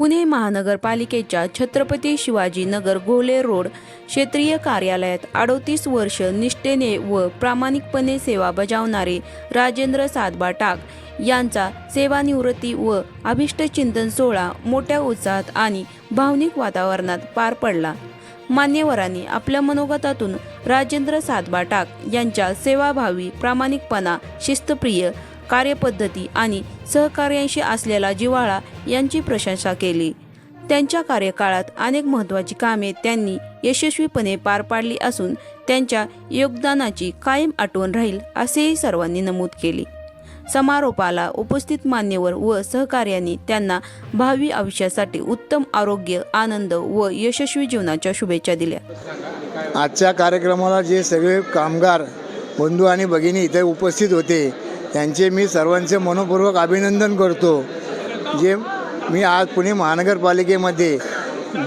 पुणे महानगरपालिकेच्या छत्रपती शिवाजी नगर घोले रोड क्षेत्रीय कार्यालयात अडोतीस वर्ष निष्ठेने व प्रामाणिकपणे सेवा बजावणारे राजेंद्र सातबा टाक यांचा सेवानिवृत्ती व अभिष्टचिंतन सोहळा मोठ्या उत्साहात आणि भावनिक वातावरणात पार पडला. मान्यवरांनी आपल्या मनोगतातून राजेंद्र सातबा टाक यांच्या सेवाभावी प्रामाणिकपणा शिस्तप्रिय कार्यपद्धती आणि सहकार्यांशी असलेला जिव्हाळा यांची प्रशंसा केली. त्यांच्या कार्यकाळात अनेक महत्त्वाची कामे त्यांनी यशस्वीपणे पार पाडली असून त्यांच्या योगदानाची कायम आठवण राहील असेही सर्वांनी नमूद केले. समारोपाला उपस्थित मान्यवर व सहकार्यांनी त्यांना भावी आयुष्यासाठी उत्तम आरोग्य आनंद व यशस्वी जीवनाच्या शुभेच्छा दिल्या. आजच्या कार्यक्रमाला जे सगळे कामगार बंधू आणि भगिनी इथे उपस्थित होते त्यांचे मी सर्वांचे मनपूर्वक अभिनंदन करतो. जे मी आज पुणे महानगरपालिकेमध्ये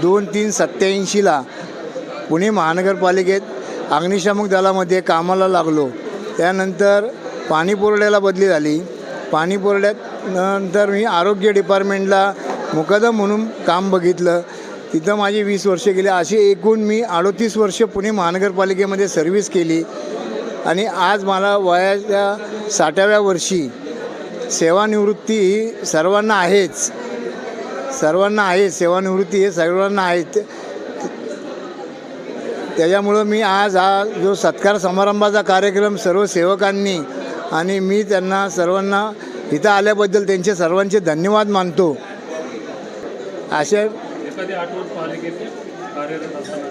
दोन तीन सत्याऐंशीला पुणे महानगरपालिकेत अग्निशामक दलामध्ये कामाला लागलो. त्यानंतर पाणीपुरड्याला बदली झाली. पाणीपुरड्यात नंतर मी आरोग्य डिपार्टमेंटला मुकदम म्हणून काम बघितलं. तिथं माझी वीस वर्षे गेली. अशी एकूण मी अडोतीस वर्ष पुणे महानगरपालिकेमध्ये सर्व्हिस केली. आणि आज मला वयाच्या साठाव्या वर्षी सेवानिवृत्ती ही सर्वांना आहेच. सर्वांना आहे सेवानिवृत्ती हे सर्वांना आहेत त्याच्यामुळं मी आज हा जो सत्कार समारंभाचा कार्यक्रम सर्व सेवकांनी आणि मी त्यांना सर्वांना इथं आल्याबद्दल त्यांचे सर्वांचे धन्यवाद मानतो. अशा एखादी आठवण पालिकेत कार्यरत असताना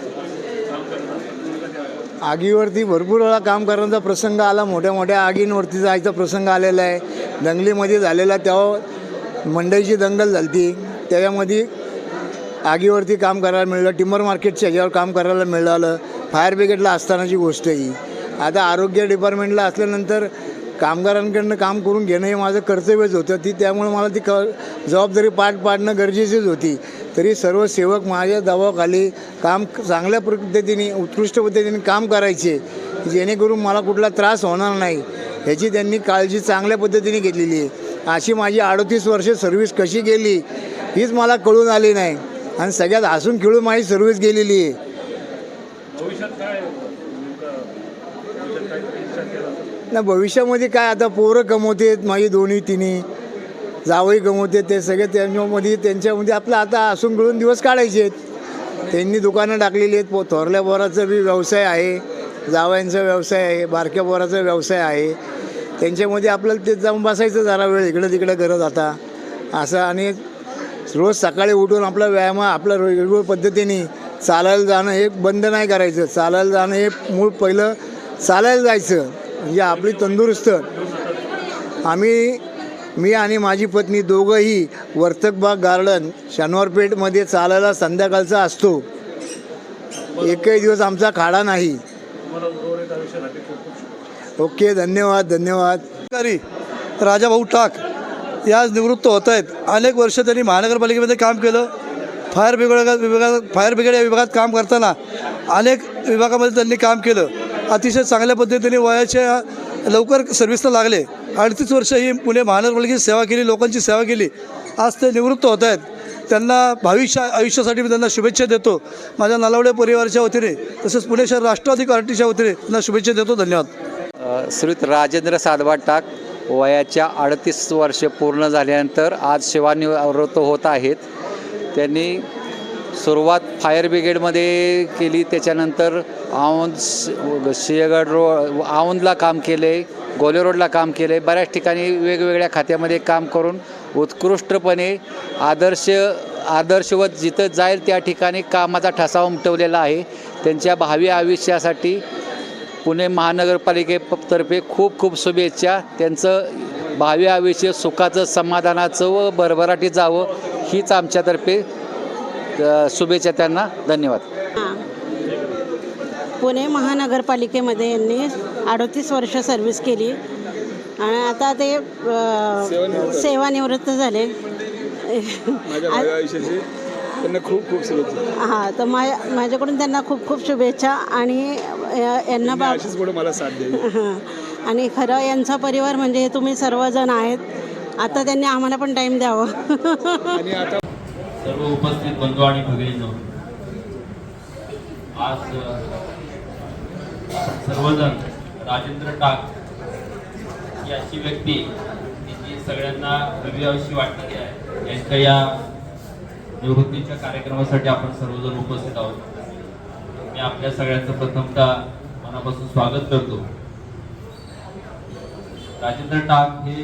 काम करत असताना एखादी आठवण आगीवरती भरपूर वेळा काम करण्याचा प्रसंग आला. मोठ्या मोठ्या आगींवरती जायचा प्रसंग आलेला आहे. दंगलीमध्ये झालेला तेव्हा मंडईची दंगल झाली त्याच्यामध्ये आगीवरती काम करायला मिळलं. टिंबर मार्केटच्या ह्याच्यावर काम करायला मिळालं. फायर ब्रिगेडला असतानाची गोष्ट ही. आता आरोग्य डिपार्टमेंटला असल्यानंतर कामगारांकडनं काम करून घेणं हे माझं कर्तव्यच होतं. ती त्यामुळे मला ती क जबाबदारी पाठ पाडणं गरजेचीच होती. तरी सर्व सेवक माझ्या दबावाखाली काम चांगल्या पद्धतीने उत्कृष्ट पद्धतीने काम करायचे जेणेकरून मला कुठला त्रास होणार नाही. ह्याची त्यांनी काळजी चांगल्या पद्धतीने घेतलेली आहे. अशी माझी अडतीस वर्ष सर्व्हिस कशी गेली हीच मला कळून आली नाही. आणि सगळ्यात हसून खेळून माझी सर्व्हिस गेलेली आहे. ना भविष्यामध्ये काय आता पोरं कमवते माझी दोन्ही तिन्ही जावई गमवते ते सगळे त्यांच्यामध्ये त्यांच्यामध्ये आपलं आता असून गळून दिवस काढायचे आहेत. त्यांनी दुकानं टाकलेली आहेत. पो थोरल्या बोराचा बी व्यवसाय आहे. जावयांचा व्यवसाय आहे. बारक्या बोराचा व्यवसाय आहे. त्यांच्यामध्ये आपल्याला ते जाऊन बसायचं जरा वेळ इकडं तिकडं करत आता. असं आणि रोज सकाळी उठून आपला व्यायाम आपल्या वेगवेगळ्या पद्धतीने चालायला जाणं हे बंद नाही करायचं. चालायला जाणं हे मूळ पहिलं चालायला जायचं. म्हणजे आपली तंदुरुस्त. आम्ही मी आणि माझी पत्नी दोघंही वर्तकबाग गार्डन शनिवारपेठमध्ये चालायला संध्याकाळचा असतो. एकही दिवस आमचा खाडा नाही. ओके धन्यवाद धन्यवाद. अधिकारी राजाभाऊ टाक याच निवृत्त होत आहेत अनेक वर्ष त्यांनी महानगरपालिकेमध्ये काम केलं. फायर ब्रिगेड विभागात फायर ब्रिगेड या विभागात काम करताना अनेक विभागामध्ये त्यांनी काम केलं. अतिशय चांगल्या पद्धतीने वयाच्या लवकर सर्व्हिसला लागले. अडतीस वर्ष ही पुणे महानगरपालिकेची सेवा केली लोकांची सेवा केली. आज ते निवृत्त होत आहेत. त्यांना भविष्य आयुष्यासाठी मी त्यांना शुभेच्छा देतो. माझ्या नलावडे परिवाराच्या वतीने तसेच पुणे शहर राष्ट्रवादी पार्टीच्या वतीने त्यांना शुभेच्छा देतो. धन्यवाद. श्रीत राजेंद्र सातबा टाक वयाच्या अडतीस वर्षे पूर्ण झाल्यानंतर आज सेवानिवृत्त होत आहेत. त्यांनी सुरुवात फायर ब्रिगेडमध्ये केली त्याच्यानंतर औंध सिंहगड रो औंधला काम केले. गोले रोडला काम आहे बऱ्याच ठिकाणी वेगवेगळ्या खात्यामध्ये काम करून उत्कृष्टपणे आदर्श आदर्शवत जिथं जाईल त्या ठिकाणी कामाचा ठसा उमटवलेला आहे. त्यांच्या भावी आयुष्यासाठी पुणे महानगरपालिकेतर्फे खूप खूप शुभेच्छा. त्यांचं भावी आयुष्य सुखाचं समाधानाचं व भरभराटी जावं हीच आमच्यातर्फे शुभेच्छा त्यांना. धन्यवाद. हां. पुणे महानगरपालिकेमध्ये यांनी अडतीस वर्ष सर्व्हिस केली. आणि आता ते सेवानिवृत्त झाले. त्यांना खूप खूप शुभेच्छा. हां तर मा माझ्याकडून त्यांना खूप खूप शुभेच्छा आणि यांना बा मला साथ द्यावी हां. आणि खरं यांचा परिवार म्हणजे तुम्ही सर्वजण आहेत. आता त्यांनी आम्हाला पण टाईम द्यावा. आणि आता सर्व उपस्थित बंधू आणि भगिनींनो आज सर्वजण राजेंद्र टाक ही अशी व्यक्ती जी सगळ्यांना हवी वाटणारी आहे. यांच्या या निवृत्तीच्या कार्यक्रमासाठी आपण सर्वजण उपस्थित आहोत. मी आपल्या सगळ्यांचं प्रथमतः मनापासून स्वागत करतो. राजेंद्र टाक हे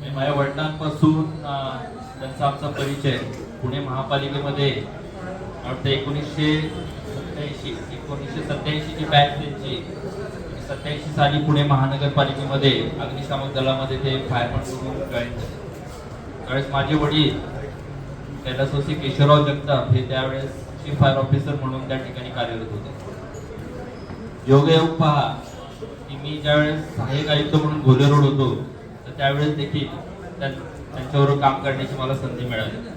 मी माझ्या वडिलांपासून त्यांचा आमचा परिचय पुणे महापालिकेमध्ये वाटतं एकोणीसशे सत्याऐंशी एकोणीसशे सत्याऐंशीची बॅच त्यांची. सत्याऐंशी साली पुणे महानगरपालिकेमध्ये अग्निशामक दलामध्ये ते फायरमॅन म्हणून जॉईन झाले. त्यावेळेस माझे वडील कैलासवासी केशवराव जगताप हे त्यावेळेस चीफ फायर ऑफिसर म्हणून त्या ठिकाणी कार्यरत होते. योगायोग पहा की मी ज्यावेळेस सहाय्यक आयुक्त म्हणून घोले रोड होतो तर त्यावेळेस देखील त्या- त्यांच्याबरोबर काम करण्याची मला संधी मिळाली.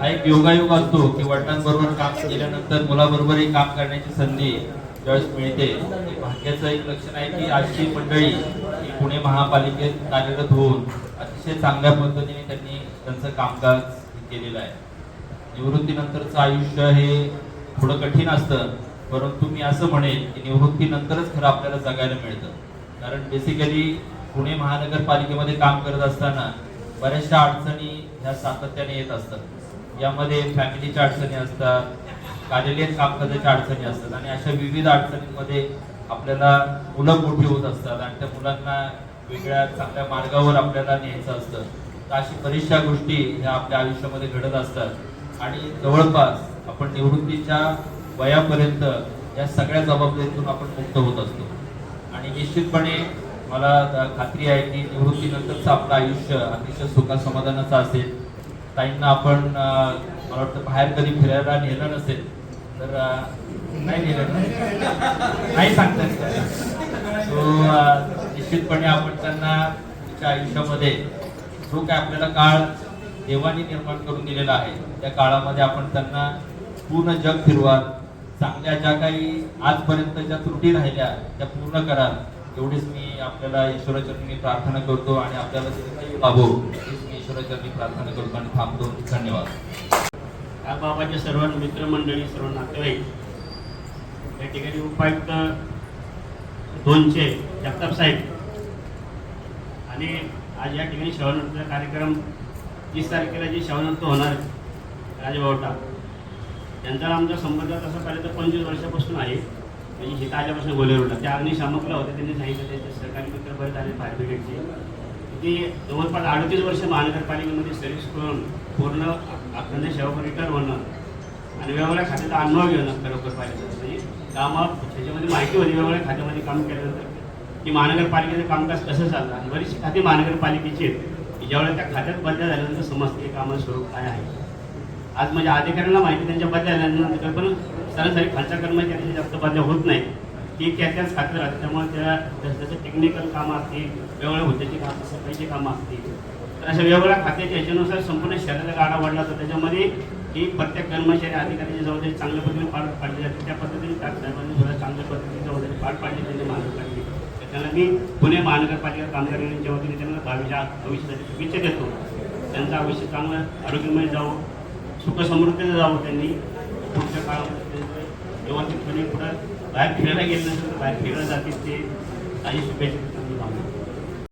हा एक योगायोग असतो की वडिलांबरोबर काम केल्यानंतर मुलाबरोबरही काम करण्याची संधी यश मिळते हे भाग्याचं एक लक्षण आहे की आजची मंडळी ही पुणे महापालिकेत कार्यरत होऊन अतिशय चांगल्या पद्धतीने त्यांनी त्यांचं कामकाज केलेलं आहे. निवृत्तीनंतरचं आयुष्य हे थोडं कठीण असतं परंतु मी असं म्हणेन की निवृत्तीनंतरच खरं आपल्याला जगायला मिळतं. कारण बेसिकली पुणे महानगरपालिकेमध्ये काम करत असताना बऱ्याचशा अडचणी ह्या सातत्याने येत असतात. यामध्ये फॅमिलीच्या अडचणी असतात कार्यालयीन कामकाजाच्या अडचणी असतात आणि अशा विविध अडचणींमध्ये आपल्याला मुलं मोठी होत असतात आणि त्या मुलांना वेगळ्या चांगल्या मार्गावर आपल्याला न्यायचं असतं. तर अशी बऱ्याचशा गोष्टी ह्या आपल्या आयुष्यामध्ये घडत असतात. आणि जवळपास आपण निवृत्तीच्या वयापर्यंत या सगळ्या जबाबदारीतून आपण मुक्त होत असतो. आणि निश्चितपणे मला खात्री आहे की निवृत्तीनंतरचं आपलं आयुष्य अतिशय सुखासमाधानाचं असेल. ताईंना आपण मला वाटतं बाहेर कधी फिरायला नेलं नसेल तर नाही दिलं नाही सांगतात सो निश्चितपणे आपण त्यांना तुमच्या आयुष्यामध्ये जो काय आपल्याला काळ देवाने निर्माण करून दिलेला आहे त्या काळामध्ये आपण त्यांना पूर्ण जग फिरवा चांगल्या ज्या काही आजपर्यंत ज्या त्रुटी राहिल्या त्या पूर्ण करा एवढीच मी आपल्याला ईश्वराचरणी प्रार्थना करतो आणि आपल्याला लाभो हीच मी ईश्वराचरणी प्रार्थना करतो आणि थांबतो. धन्यवाद. या बाबाचे सर्व मित्रमंडळी सर्व नातेवाईक. या ठिकाणी उपायुक्त दोनचे जगताप साहेब. आणि आज या ठिकाणी शवनृत्य कार्यक्रम तीस तारखेला जी शवनृत्य होणार आहे त्यांचा आमचा संबंध तसा पाहिलं तर पंचवीस वर्षापासून आहे. म्हणजे हिता आल्यापासून गोलेरोडला त्या अग्निशामकला होते त्यांनी सांगितलं त्यांचे सरकारी मित्र बरेच आले फायर ब्रिगेडचे. ते जवळपास अडतीस वर्ष महानगरपालिकेमध्ये सर्व्हिस करून पूर्ण अखंड सेवा रिटर्न होणं आणि वेगवेगळ्या खात्याचा अनुभव घेणं खरोखर पाहिजे म्हणजे कामं त्याच्यामध्ये माहिती होती वेगवेगळ्या खात्यामध्ये काम केल्यानंतर. की महानगरपालिकेचं कामकाज कसं चाललं आणि बरीचशी खाती महानगरपालिकेची आहेत. की ज्यावेळेला त्या खात्यात बदल्या झाल्यानंतर समजते की कामाचं स्वरूप काय आहे? आज म्हणजे अधिकाऱ्यांना माहिती त्यांच्या बदल्या झाल्यानंतर पण सरासरी खालच्या कर्मचाऱ्यांची जास्त बदल्या होत नाही ती त्या त्याच खात्यात राहते त्यामुळे त्याचं जसं टेक्निकल कामं असतील वेगवेगळ्या हुद्द्याची कामं सफाईची कामं असतील. तर अशा वेगवेगळ्या खात्याच्या याच्यानुसार संपूर्ण शहराचा गाडा वाढला तर त्याच्यामध्ये ही प्रत्येक कर्मचारी अधिकाऱ्याची जबाबदारी चांगल्या पद्धतीने पार पाडली जाते. त्या पद्धतीने त्या साहेबांनी सुद्धा चांगल्या पद्धतीने जबाबदारी पार पाडली त्यांनी महानगरपालिके तर त्यांना मी पुणे महानगरपालिका कामगारांच्या वतीने त्यांना भावीच्या भविष्यासाठी शुभेच्छा देतो. त्यांचं आयुष्य चांगलं आरोग्यमय जावं. सुखसमृद्धीचं जावं त्यांनी. पुढच्या काळामध्ये त्यांचं व्यवस्थितपणे पुढं बाहेर फिरायला गेलं नसेल तर बाहेर फिरायला जातील ते. काही शुभेच्छा